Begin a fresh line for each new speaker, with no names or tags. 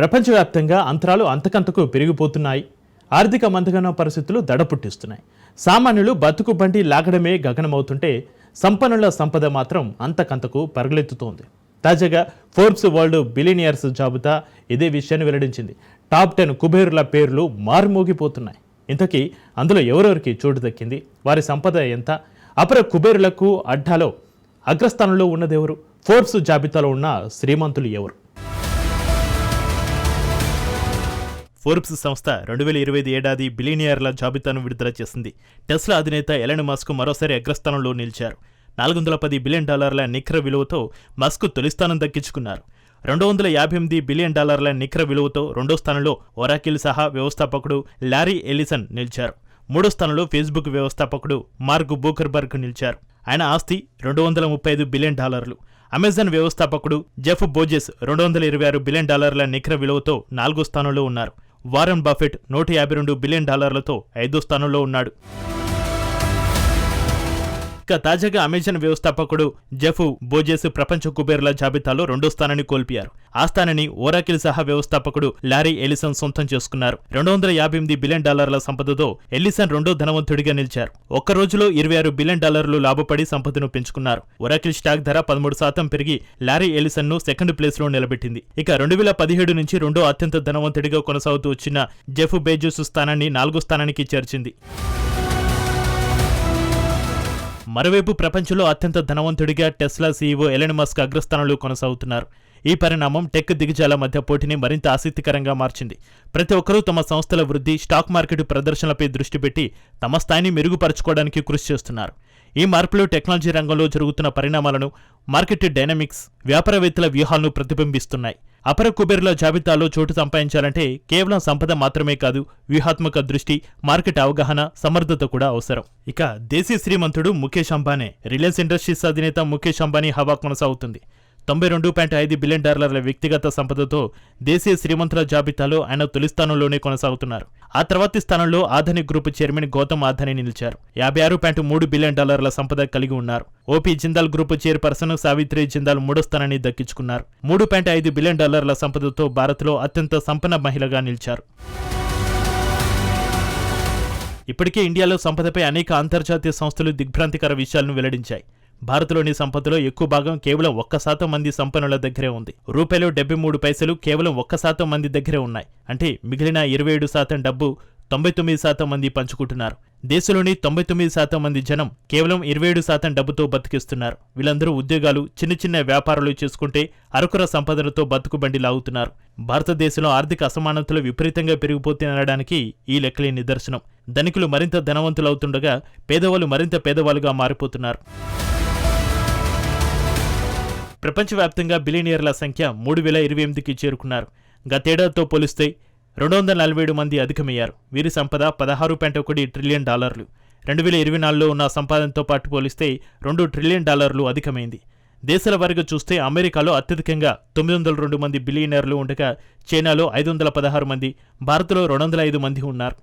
ప్రపంచవ్యాప్తంగా అంతరాలు అంతకంతకు పెరిగిపోతున్నాయి. ఆర్థిక మందగన పరిస్థితులు దడపుట్టిస్తున్నాయి. సామాన్యులు బతుకు బండి లాగడమే గగనమవుతుంటే సంపన్నుల సంపద మాత్రం అంతకంతకు పరుగులెత్తుతోంది. తాజాగా ఫోర్బ్స్ వరల్డ్ బిలినియర్స్ జాబితా ఇదే విషయాన్ని వెల్లడించింది. టాప్ టెన్ కుబేరుల పేర్లు మారుమోగిపోతున్నాయి. ఇంతకీ అందులో ఎవరెవరికి చోటు దక్కింది? వారి సంపద ఎంత? అపర కుబేరులకు అడ్డాలో అగ్రస్థానంలో ఉన్నదెవరు? ఫోర్బ్స్ జాబితాలో ఉన్న శ్రీమంతులు ఎవరు? ఫోర్బ్స్ సంస్థ రెండు వేల ఇరవై ఐదు ఏడాది బిలినియర్ల జాబితాను విడుదల చేసింది. టెస్లా అధినేత ఎలన్ మస్క్ మరోసారి అగ్రస్థానంలో నిలిచారు. నాలుగు వందల పది బిలియన్ డాలర్ల నిఖర విలువతో మస్క్ తొలి స్థానం దక్కించుకున్నారు. రెండు వందల యాభై ఎనిమిది బిలియన్ డాలర్ల నిఖర విలువతో రెండో స్థానంలో ఒరాకిల్ సహా వ్యవస్థాపకుడు లారీ ఎలిసన్ నిలిచారు. మూడో స్థానంలో ఫేస్బుక్ వ్యవస్థాపకుడు మార్క్ బూకర్బర్గ్ నిలిచారు. ఆయన ఆస్తి రెండు వందల ముప్పై ఐదు బిలియన్ డాలర్లు. అమెజాన్ వ్యవస్థాపకుడు జెఫ్ బోజెస్ రెండు వందల ఇరవై ఆరు బిలియన్ డాలర్ల నిఖర విలువతో నాలుగో స్థానంలో ఉన్నారు. వారన్ బఫెట్ నూట యాభై రెండు బిలియన్ డాలర్లతో ఐదో స్థానంలో ఉన్నాడు. ఇక తాజాగా అమెజాన్ వ్యవస్థాపకుడు జెఫ్ బోజెస్ ప్రపంచ కుబేర్ల జాబితాలో రెండో స్థానాన్ని కోల్పోయారు. ఆ స్థానాన్ని ఓరాకిల్ సహా వ్యవస్థాపకుడు లారీ ఎలిసన్ సొంతం చేసుకున్నారు. రెండు వందల యాభై ఎనిమిది బిలియన్ డాలర్ల సంపదతో ఎలిసన్ రెండో ధనవంతుడిగా నిలిచారు. ఒక్క రోజులో ఇరవై ఆరు బిలియన్ డాలర్లు లాభపడి సంపదను పెంచుకున్నారు. ఒరాకిల్ స్టాక్ ధర పదమూడు శాతం పెరిగి లారీ ఎలిసన్ను సెకండ్ ప్లేస్లో నిలబెట్టింది. ఇక రెండు వేల పదిహేడు నుంచి రెండో అత్యంత ధనవంతుడిగా కొనసాగుతూ వచ్చిన జెఫ్ బేజోస్ స్థానాన్ని నాలుగో స్థానానికి చేర్చింది. మరోవైపు ప్రపంచంలో అత్యంత ధనవంతుడిగా టెస్లా సీఈఓ ఎలెన్ మస్క్ అగ్రస్థానంలో కొనసాగుతున్నారు. ఈ పరిణామం టెక్ దిగజాల మధ్య పోటీని మరింత ఆసక్తికరంగా మార్చింది. ప్రతి ఒక్కరూ తమ సంస్థల వృద్ధి స్టాక్ మార్కెట్ ప్రదర్శనలపై దృష్టి పెట్టి తమ స్థాయిని మెరుగుపరచుకోవడానికి కృషి చేస్తున్నారు. ఈ మార్పులు టెక్నాలజీ రంగంలో జరుగుతున్న పరిణామాలను మార్కెట్ డైనమిక్స్ వ్యాపారవేత్తల వ్యూహాలను ప్రతిబింబిస్తున్నాయి. అపర కుబేరుల జాబితాలో చోటు సంపాదించాలంటే కేవలం సంపద మాత్రమే కాదు వ్యూహాత్మక దృష్టి మార్కెట్ అవగాహన సమర్థత కూడా అవసరం. ఇక దేశీ శ్రీమంతుడు ముఖేష్ అంబానీ రిలయన్స్ ఇండస్ట్రీస్ అధినేత ముఖేష్ అంబానీ హవా కొనసాగుతుంది. తొంభై రెండు పాయింట్ ఐదు బిలియన్ డాలర్ల వ్యక్తిగత సంపదతో దేశీయ శ్రీమంతుల జాబితాలో ఆయన తొలి స్థానంలోనే కొనసాగుతున్నారు. ఆ తర్వాతి స్థానంలో ఆధని గ్రూప్ చైర్మన్ గౌతమ్ ఆధని నిలిచారు. యాభై ఆరు పాయింట్ మూడు బిలియన్ డాలర్ల సంపద కలిగి ఉన్నారు. OP Jindal group chairperson Savitri Jindal మూడో స్థానాన్ని దక్కించుకున్నారు. మూడు పాయింట్ ఐదు బిలియన్ డాలర్ల సంపదతో భారత్లో అత్యంత సంపన్న మహిళగా నిలిచారు. ఇప్పటికే ఇండియాలో సంపదపై అనేక అంతర్జాతీయ సంస్థలు దిగ్భ్రాంతికర విషయాలను వెల్లడించాయి. భారత్లోని సంపదలో ఎక్కువ భాగం కేవలం ఒక్క శాతం మంది సంపన్నుల దగ్గరే ఉంది. రూపాయలు డెబ్బై మూడు పైసలు కేవలం ఒక్క శాతం మంది దగ్గరే ఉన్నాయి. అంటే మిగిలిన ఇరవై ఏడు శాతం డబ్బు తొంభై తొమ్మిది శాతం మంది పంచుకుంటున్నారు. దేశంలోని తొంభై తొమ్మిది శాతం మంది జనం కేవలం ఇరవై ఏడు శాతం డబ్బుతో బతికిస్తున్నారు. వీళ్ళందరూ ఉద్యోగాలు చిన్న చిన్న వ్యాపారాలు చేసుకుంటే అరకుర సంపదలతో బతుకుబండి లాగుతున్నారు. భారతదేశంలో ఆర్థిక అసమానతలు విపరీతంగా పెరిగిపోతున్నాయనడానికి ఈ లెక్కలే నిదర్శనం. ధనికులు మరింత ధనవంతులవుతుండగా పేదవాళ్ళు మరింత పేదవాళ్ళుగా మారిపోతున్నారు. ప్రపంచవ్యాప్తంగా బిలినియర్ల సంఖ్య మూడు వేల ఇరవై ఎనిమిదికి చేరుకున్నారు. గతేడాదితో పోలిస్తే రెండు వందల నలభై ఏడు మంది అధికమయ్యారు. వీరి సంపద పదహారు పాయింట్ ఒకటి ట్రిలియన్ డాలర్లు. రెండు వేల ఇరవై నాలుగులో ఉన్న సంపాదనతో పాటు పోలిస్తే రెండు ట్రిలియన్ డాలర్లు అధికమైంది. దేశాల వారిగా చూస్తే అమెరికాలో అత్యధికంగా తొమ్మిది వందల రెండు మంది బిలియనర్లు ఉండగా చైనాలో ఐదు వందల పదహారు మంది భారత్లో రెండు వందల ఐదు మంది ఉన్నారు.